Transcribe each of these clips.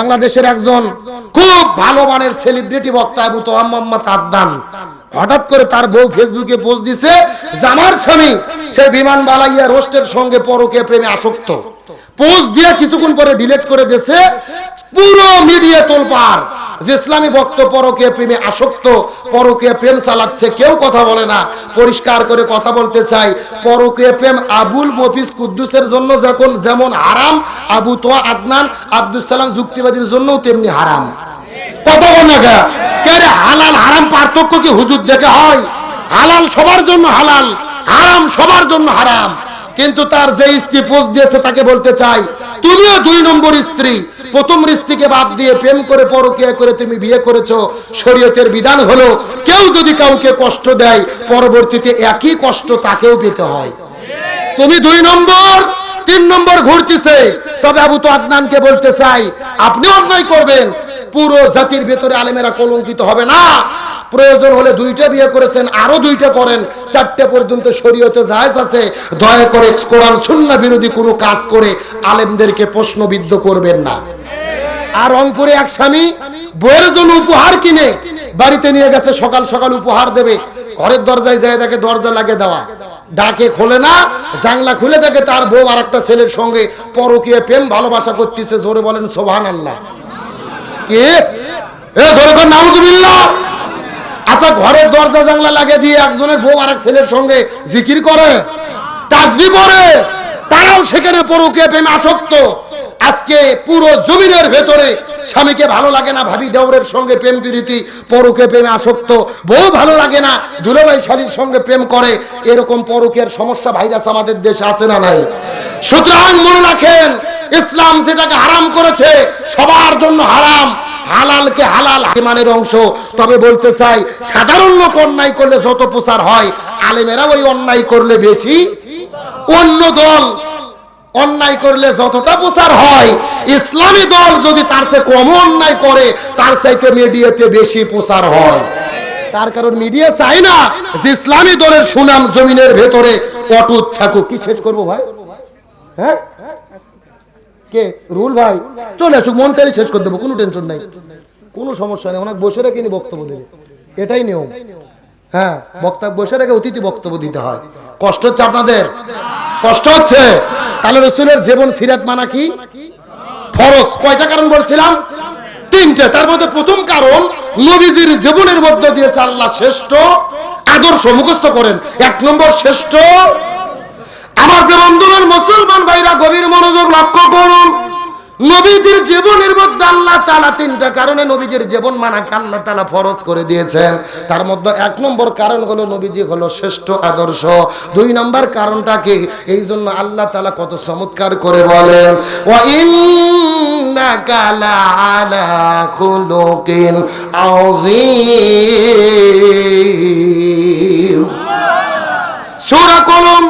বাংলাদেশের একজন খুব ভালো মানের সেলিব্রিটি বক্তা আবু তোহাম্মদ আদনান হঠাৎ করে তার বউ ফেসবুকে পোস্ট দিছে, জামার স্বামী। সে বিমান বালাইয়া রোস্টের সঙ্গে পরকে প্রেমে আসক্ত। পোস্ট দিয়ে কিছুক্ষণ পরে ডিলেট করে দিয়েছে পুরো মিডিয়া তোলপার যে ইসলামী ভক্ত পরকে প্রেমে আসক্ত পরকে প্রেম চালাচ্ছে, কেউ কথা বলে না। পরিষ্কার করে কথা বলতে চাই পরকে প্রেম আবুল মফিজ কুদ্দুসের জন্য যখন যেমন হারাম, আবু তোয়া আদনান আব্দুল সালাম যুক্তিবাদীর জন্য তেমনি হারাম। কত বর্ণাকা কেন হালাল হারাম পার্থক্য কি হুজুর দেখে হয়? হালাল সবার জন্য হালাল, হারাম সবার জন্য হারাম। কিন্তু তার যে স্ত্রী পোস্ট দিয়েছে তাকে বলতে চাই, তুমিও দুই নম্বর স্ত্রী। প্রথম স্ত্রীকে বাদ দিয়ে প্রেম করে পরকিয়া করে তুমি বিয়ে করেছ, শরীয়তের বিধান হলো কেউ যদি কাউকে কষ্ট দেয়, পরবর্তীতে একই কষ্ট তাকেও পেতে হয়। তুমি দুই নম্বর, তিন নম্বর ঘুরতেছে। তবে আবু তো আদনানকে বলতে চাই, আপনি অন্যায় করবেন। পুরো জাতির ভেতরে আলেমেরা কলঙ্কিত হবে না। প্রয়োজন হলে দুইটা বিয়ে করেছেন, আরও দুইটা করেন। চারটে পর্যন্ত শরীয়তে জায়েজ আছে। দয়া করে কোরআন সুন্না বিরোধী কোনো কাজ করে আলেমদেরকে প্রশ্নবিদ্ধ করবেন না। আর রংপুরে এক স্বামী বইয়ের জন্য উপহার কিনে বাড়িতে নিয়ে গেছে, সকাল সকাল উপহার দেবে। ঘরের দরজায় যায় দেখে দরজা লাগে দেওয়া। ডাকে খোলে না জাংলা খুলে দেখে তার বউ আর একটা ছেলের সঙ্গে পরকীয় প্রেম ভালোবাসা করতেছে। জোরে বলেন সোভান আল্লাহ কে? এ, জোরে নাউজুবিল্লাহ। আচ্ছা ঘরের দরজা জাংলা লাগিয়ে দিয়ে একজনের বউ আর ছেলের সঙ্গে জিকির করে তাসবি পড়ে, তারাও সেখানে পরকে প্রেমে আসক্ত। আজকে পুরো জমিনের ভেতরে স্বামীকে ভালো লাগে না, ভাবি দেওরের সঙ্গে প্রেম প্রীতি, পরকে প্রেমে আসক্ত। বউ ভালো লাগে না, দুলাভাই শালীর সঙ্গে প্রেম করে, এরকম পরকের সমস্যা ভাইরাস আমাদের দেশে আছে না নাই? সুতরাং মনে রাখেন, ইসলাম যেটাকে হারাম করেছে হালালকে হালাল ইমানের অংশ। তবে বলতে চাই, সাধারণ লোক অন্যায় করলে যত প্রচার হয়, আলেমেরা ওই অন্যায় করলে বেশি। অন্য দল অন্যায় করলে যতটা প্রচার হয়, ইসলামী দল যদি তার চেয়ে কম অন্যায় করে, তার চাইতে মিডিয়াতে বেশি প্রচার হয়। তার কারণ মিডিয়া চাই না যে ইসলামী দলের সুনাম জমিনের ভেতরে অটুট থাকুক। কি শেষ করব ভাই? হ্যাঁ? কে? রুল ভাই? চলে আসুক, মন কারি শেষ করে দেবো, কোনো টেনশন নাই। কোনো সমস্যা নেই। অনেক বসে রেখে বক্তব্য দেবে এটাই নিয়ম। হ্যাঁ বক্তা বসে রেখে অতিথি বক্তব্য দিতে হয়। কষ্ট হচ্ছে আপনাদের? কষ্ট হচ্ছে? তাহলে রসুলের জীবন সিরাত মানা কি? ফরজ। কয়টা কারণ বলছিলাম? তিনটে। তার মধ্যে প্রথম কারণ, নবীজির জীবনের মধ্যে দিয়েছে আল্লাহ শ্রেষ্ঠ, আদর্শ মুখস্থ করেন। এক নম্বর শ্রেষ্ঠ, আমার বন্ধুগণ, মুসলমান ভাইরা গভীর মনোযোগ লক্ষ্য করুন। নবীজির জীবনের মধ্যে আল্লাহ তালা তিনটা কারণে নবীজির জীবন মানাকে আল্লাহ তালা ফরজ করে দিয়েছেন। তার মধ্যে এক নম্বর কারণ হলো নবীজি হলো শ্রেষ্ঠ আদর্শ। দুই নম্বর কারণটা কি? এই জন্য আল্লাহ তালা কত চমৎকার করে বলেন ও সূরা কলম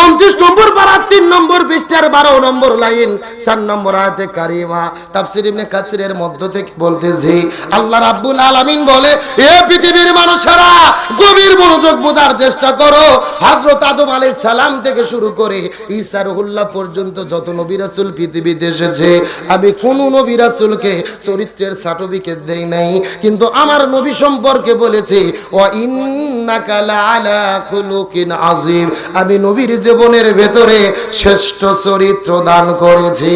উনত্রিশ নম্বর পারা তিন নম্বর পৃষ্ঠার বারো নম্বর লাইন, চার নম্বর আয়াতে কারিমা। তাফসির ইবনে কাসিরের মধ্য থেকে বলতেছি, আল্লাহ রাব্বুল আলামিন বলে, এ পৃথিবীর মানুষেরা গভীর মনোযোগ বোঝার চেষ্টা করো। হযরত আদম আলাইহিস সালাম থেকে শুরু করে ঈসা রুহুল্লাহ পর্যন্ত যত নবী রাসূল পৃথিবীতে এসেছে, আমি কোন নবী রাসূলকে চরিত্রের সার্টিফিকেট দেই নাই। কিন্তু আমার নবী সম্পর্কে বলেছে, ওয়া ইন্নাকা লাআলা খুলুকিন আযীম। আমি নবীর জীবনের ভেতরে শ্রেষ্ঠ চরিত্র দান করেছি।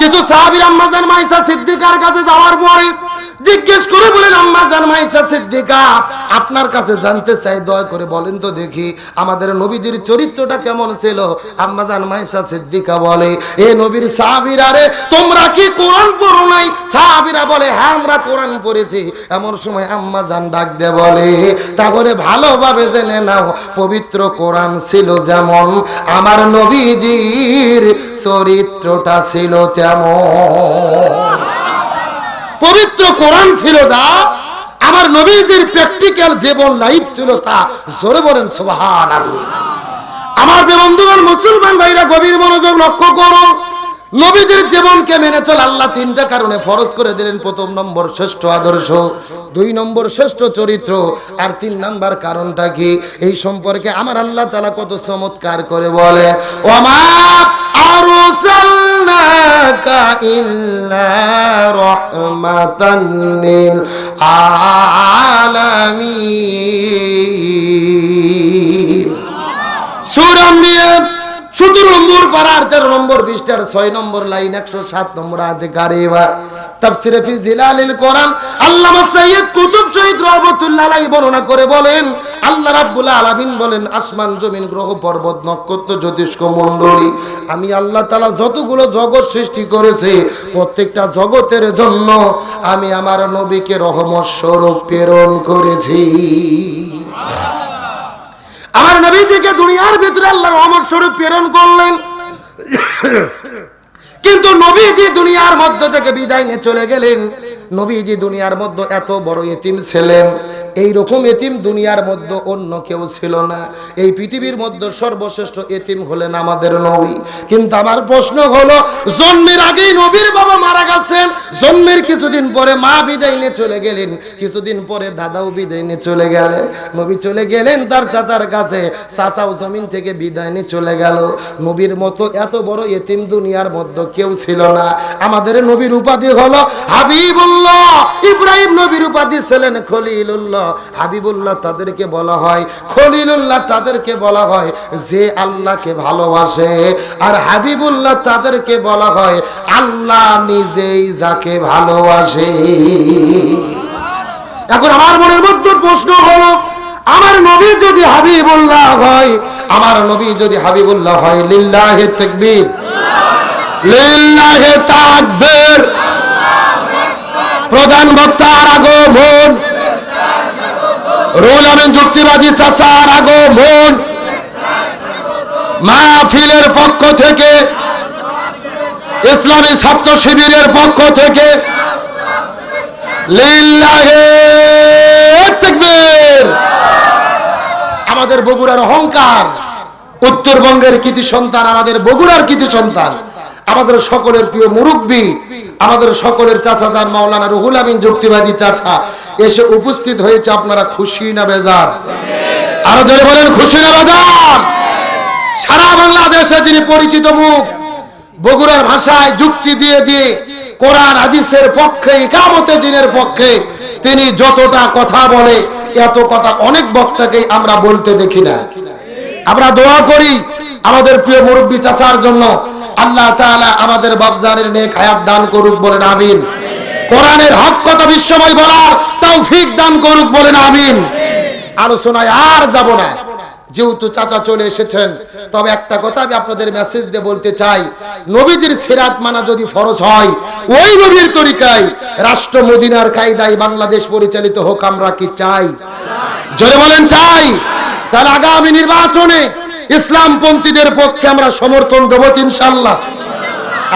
কিছু সাহাবীর আম্মাজান মাইশা সিদ্দিকার কাছে যাওয়ার পরে জিজ্ঞেস করে বলেন আম্মাজান মাইশা সিদ্দিকা, আপনার কাছে জানতে চাই, দয়া করে বলেন তো দেখি, আমাদের নবীজির চরিত্রটা কেমন ছিল? আম্মাজান মাইশা সিদ্দিকা বলে, এ নবীর সাহাবীরা রে, তোমরা কি কোরআন পড়ো নাই? সাহাবীরা বলে হ্যাঁ আমরা কোরআন পড়েছি। এমন সময় আম্মাজান ডাক দে বলে, তাহলে ভালোভাবে জেনে নাও, পবিত্র কোরআন ছিল যেমন, আমার নবীজির চরিত্রটা ছিল তেমন। পবিত্র কোরআন ছিল যা, আমার নবীজির প্র্যাকটিক্যাল জীবন লাইফ ছিল তা। জোরে বলেন সুবহান আমার বন্ধুগণ মুসলমান ভাইরা, গভীর মনোযোগ লক্ষ্য করো নবীজির জীবনকে মেনে চল আল্লাহ তিনটা কারণে ফরজ করে দিলেন। প্রথম নম্বর, শ্রেষ্ঠ আদর্শ। দুই নম্বর, শ্রেষ্ঠ চরিত্র। আর তিন নম্বর কারণটা কি? এই সম্পর্কে আমার আল্লাহ তালা কত চমৎকার করে বলে ওমা আরসালনা إلا رحمة للعالمين. سورة আসমান, জমিন, গ্রহ, পর্বত, নক্ষত্র, জ্যোতিষ্ক আমি আল্লাহ তাআলা যতগুলো জগৎ সৃষ্টি করেছে, প্রত্যেকটা জগতের জন্য আমি আমার নবীকে রহমত স্বরূপ প্রেরণ করেছি। আমার নবীজিকে দুনিয়ার ভিতরে আল্লাহর রহমত স্বরূপ প্রেরণ করলেন। কিন্তু নবীজি দুনিয়ার মধ্য থেকে বিদায় নিয়ে চলে গেলেন। নবীজি দুনিয়ার মধ্যে এত বড় ইতিম ছিলেন। এই রকম এতিম দুনিয়ার মধ্যে অন্য কেউ ছিল না। এই পৃথিবীর মধ্যে সর্বশ্রেষ্ঠ এতিম হলেন আমাদের নবী। কিন্তু আমার প্রশ্ন হলো, জন্মের আগেই নবীর বাবা মারা গেছেন, জন্মের কিছুদিন পরে মা বিদায় নিয়ে চলে গেলেন, কিছুদিন পরে দাদাও বিদায় নিয়ে চলে গেলেন। নবী চলে গেলেন তার চাচার কাছে, চাচাও জমিন থেকে বিদায় নিয়ে চলে গেল। নবীর মতো এত বড় এতিম দুনিয়ার মধ্যে কেউ ছিল না। আমাদের নবীর উপাধি হলো হাবিবুল্লাহ। ইব্রাহিম নবীর উপাধি ছিলেন খলিলুল্লাহ। হাবিবুল্লাহ তাদেরকে বলা হয়, খলিলুল্লাহ তাদেরকে বলা হয় যে আল্লাহকে ভালোবাসে। আর হাবিবুল্লাহ তাদেরকে বলা হয়, আল্লাহ নিজেই যাকে ভালোবাসে। এখন আমার মনের মধ্যে প্রশ্ন হলো, আমার নবী যদি হাবিবুল্লাহ হয়, আমার নবী যদি হাবিবুল্লাহ হয়, লিল্লাহে লিল্লাহে তাকবীর। প্রধান আগমন রুল আমিন যুক্তিবাদী চাচার আগমন। মাহফিলের পক্ষ থেকে, ইসলামী ছাত্র শিবিরের পক্ষ থেকে আমাদের বগুড়ার অহংকার, উত্তরবঙ্গের কৃতি সন্তান, আমাদের বগুড়ার কৃতি সন্তান, আমাদের সকলের প্রিয় মুরব্বী আমাদের সকলের চাচা যান, মাওলানা রুহুল আমিন যুক্তিবাদী চাচা, এসে উপস্থিত হয়েছে আপনারা খুশি না বেজার? আরও ধরে বলেন, খুশি না বেজার? সারা বাংলাদেশে যিনি পরিচিত মুখ, বগুড়ার ভাষায় যুক্তি দিয়ে দিয়ে কোরআন, হাদিসের পক্ষে ইকামতে দিনের পক্ষে, তিনি যতটা কথা বলে, এত কথা অনেক বক্তাকেই আমরা বলতে দেখি না। আমরা দোয়া করি আমাদের প্রিয় মুরব্বী চাচার জন্য আল্লাহ আমাদের বাবজানের নেক হায়াত দান করুক বলেন, আমিন। কোরআনের হক কথা বিশ্বময় বলার তাও তৌফিক দান করুক বলেন, আমিন। আলোচনায় আর যাব না। যেহেতু চাচা চলে এসেছেন, তবে একটা কথা আমি আপনাদের মেসেজ দিয়ে বলতে চাই। নবীদের সিরাত মানা যদি ফরজ হয়, ওই নবীর তরিকায় রাষ্ট্র মদিনার কায়দায় বাংলাদেশ পরিচালিত হোক, আমরা কি চাই? জোরে বলেন, চাই। তাহলে আগামী নির্বাচনে ইসলামপন্থীদের পক্ষে আমরা সমর্থন দেবো ইনশাল্লাহ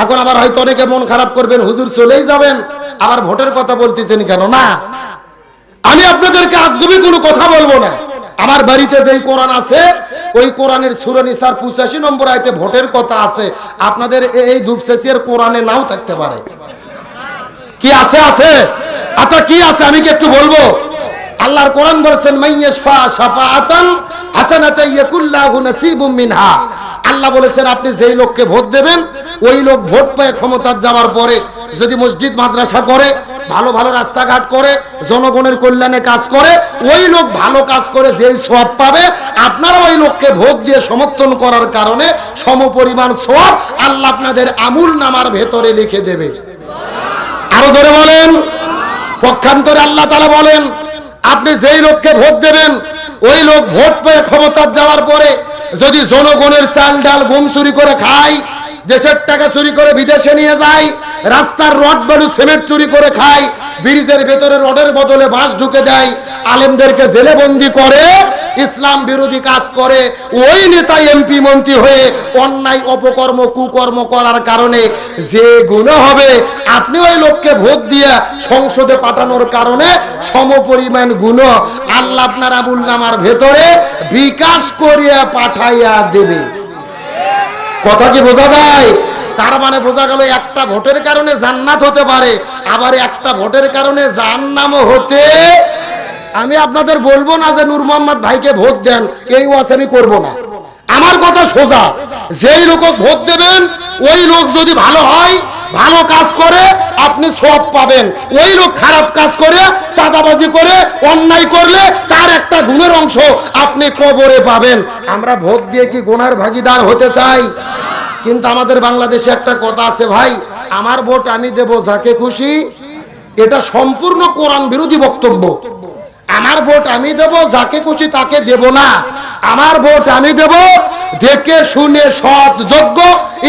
এখন আবার হয়তো অনেকে মন খারাপ করবেন, হুজুর চলেই যাবেন, আবার ভোটের কথা বলতেছেন কেন? না। আমি আপনাদেরকে আজগবি কোনো কথা বলব না। আমার বাড়িতে যেই কোরআন আছে, ওই কোরআনের সুরানিসার পঁচাশি নম্বর আয়তে ভোটের কথা আছে। আপনাদের এই ধূপসেসিয়ার কোরআনে নাও থাকতে পারে। কি আছে আছে? আচ্ছা কি আছে? আমি কি একটু বলব? আল্লাহর কোরআন বলছেন, মাইয়াশফা শাফাআতান আল্লাহ বলেছেন, আপনি যেই লোককে ভোট দেবেন, ওই লোক ভোট পায় ক্ষমতা যাওয়ার পরে। যদি মসজিদ, মাদ্রাসা করে, ভালো ভালো রাস্তাঘাট করে, জনগণের কল্যাণে কাজ করে, ওই লোক ভালো কাজ করে যেই সব পাবে, আপনারা ওই লোককে ভোট দিয়ে সমর্থন করার কারণে সমপরিমাণ সব আল্লাহ আপনাদের আমুল নামার ভেতরে লিখে দেবে। আরও ধরে বলেন। পক্ষান্তরে আল্লাহ তালা বলেন, আপনি যেই লোককে ভোট দেবেন ওই লোক ভোট পেয়ে ক্ষমতা যাওয়ার পরে যদি জনগণের চাল ডাল গুম চুরি করে খায়, দেশের টাকা চুরি করে বিদেশে নিয়ে যায়, রাস্তার রড বালু সিমেন্ট চুরি করে খায়, ব্রিজের ভেতরে রডের বদলে বাঁশ ঢুকে যায় আলেমদেরকে জেলে বন্দি করে ইসলাম বিরোধী কাজ করে, ওই নেতা এমপি মন্ত্রী হয়ে অন্যায়, অপকর্ম, কুকর্ম করার কারণে যে গুণ হবে, আপনি ওই লোককে ভোট দিয়ে সংসদে পাঠানোর কারণে সমপরিমাণ গুণ আল্লাহ আপনার আবুল নামার ভেতরে বিকাশ করিয়া পাঠাইয়া দেবে। কথা কি বোঝা যায়? তার মানে বোঝা গেল একটা ভোটের কারণে জান্নাত হতে পারে, আবার একটা ভোটের কারণে জাহান্নামও হতে আমি আপনাদের বলব না যে নূর মোহাম্মদ ভাইকে ভোট দেন, এই ওয়াজ আমি করব না। আমার কথা সোজা। যেই লোক ভোট দেবেন, ওই লোক যদি ভালো হয়, ভালো কাজ করে, আপনি সব পাবেন। ওই লোক খারাপ কাজ করে, চাঁদাবাজি করে, অন্যায় করলে তার একটা গুণের অংশ আপনি কবরে পাবেন। আমরা ভোট দিয়ে কি গুনার ভাগিদার হতে চাই? কিন্তু আমাদের বাংলাদেশে একটা কথা আছে ভাই, আমার ভোট আমি দেব যাকে খুশি, এটা সম্পূর্ণ কোরআন বিরোধী বক্তব্য। আমার ভোট আমি দেব, যাকে খুশি তাকে দেব না। আমার ভোট আমি দেব, দেখে শুনে সৎ, যোগ্য,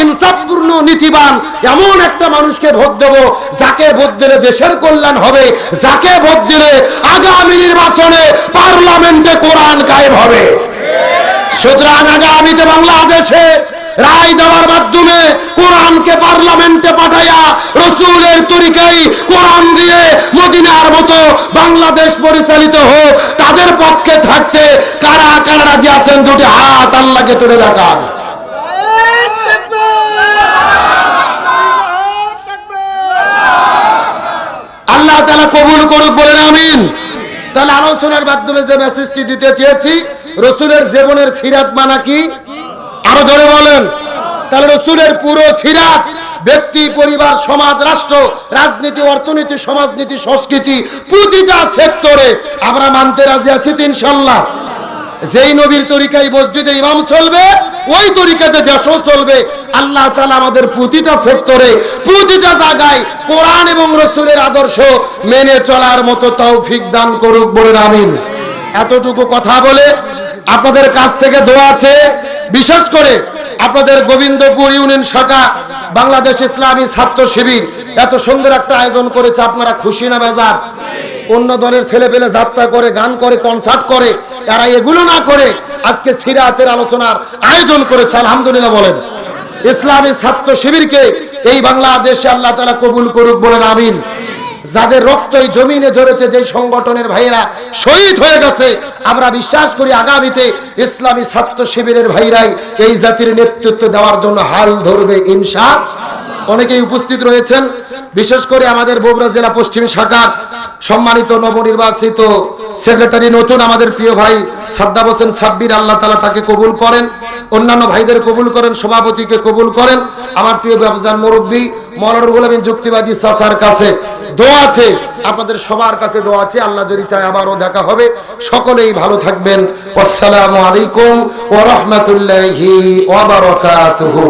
ইনসাফপূর্ণ, নীতিবান এমন একটা মানুষকে ভোট দেব, যাকে ভোট দিলে দেশের কল্যাণ হবে, যাকে ভোট দিলে আগামী নির্বাচনে পার্লামেন্টে কোরআন গায়েব হবে। সুতরাং আগামীতে বাংলাদেশে রায় দেওয়ার মাধ্যমে কোরআনকে পার্লামেন্টে পাঠাইয়া বাংলাদেশ পরিচালিত হোক, তাদের পক্ষে থাকতে কারা কারা রাজি আছেন দুটি হাত আল্লাহকে তুলে দেখান। আল্লাহ তালা কবুল করুক বলেন আমিন। তাহলে আলোচনার মাধ্যমে যে মেসেজটি দিতে চেয়েছি, রসুলের জীবনের সিরাত মানা কি? আরও ধরে বলেন। তাহলে রসুলের পুরো সিরাত ব্যক্তি, পরিবার, সমাজ, রাষ্ট্র, রাজনীতি, অর্থনীতি, সমাজনীতি, সংস্কৃতি, প্রতিটা সেক্টরে আমরা মানতে রাজি আছি ইনশাল্লাহ। যেই নবীর তরিকায় মসজিদে ইমাম চলবে, ওই তরিকাতে দেশও চলবে। আল্লাহ তালা আমাদের প্রতিটা সেক্টরে, প্রতিটা জায়গায় কোরআন এবং রসুলের আদর্শ মেনে চলার মতো তৌফিক দান করুক বলেন, আমিন। এতটুকু কথা বলে আপনাদের কাছ থেকে দোয়া আছে। বিশেষ করে আপনাদের গোবিন্দপুর ইউনিয়ন শাখা, বাংলাদেশ ইসলামী ছাত্র শিবির, এত সুন্দর একটা আয়োজন করেছে, আপনারা খুশি না বেজার? অন্য দলের ছেলে পেলে যাত্রা করে, গান করে কনসার্ট করে এরা এগুলো না করে, আজকে সিরাতের আলোচনার আয়োজন করেছে, আলহামদুলিল্লাহ বলেন। ইসলামী ছাত্র শিবিরকে এই বাংলাদেশে আল্লাহ তালা কবুল করুক বলেন, আমিন। যাদের রক্ত এই জমিনে ঝরেছে যে সংগঠনের ভাইয়েরা শহীদ হয়ে গেছে, আমরা বিশ্বাস করি আগামীতে ইসলামী ছাত্র শিবিরের ভাইরাই এই জাতির নেতৃত্ব দেওয়ার জন্য হাল ধরবে, ইনশা অনেকেই উপস্থিত রয়েছেন, বিশেষ করে আমাদের বগুড়া জেলা পশ্চিম শাখার সম্মানিত নবনির্বাচিত সেক্রেটারি নতুন আমাদের প্রিয় ভাই সাদ্দাম হোসেন সাব্বির, আল্লাহ তালা তাকে কবুল করেন, অন্যান্য ভাইদের কবুল করেন, সভাপতিকে কবুল করেন, আমার প্রিয় ব্যবসার মুরব্বী মরার গোলামী যুক্তিবাদী চাচার কাছে দোয়া আছে। আপনাদের সবার কাছে দোয়া আছে। আল্লাহ যদি চায় আবারও দেখা হবে। সকলেই ভালো থাকবেন। আসসালামু আলাইকুম ওয়া রাহমাতুল্লাহি ওয়া বারাকাতুহু।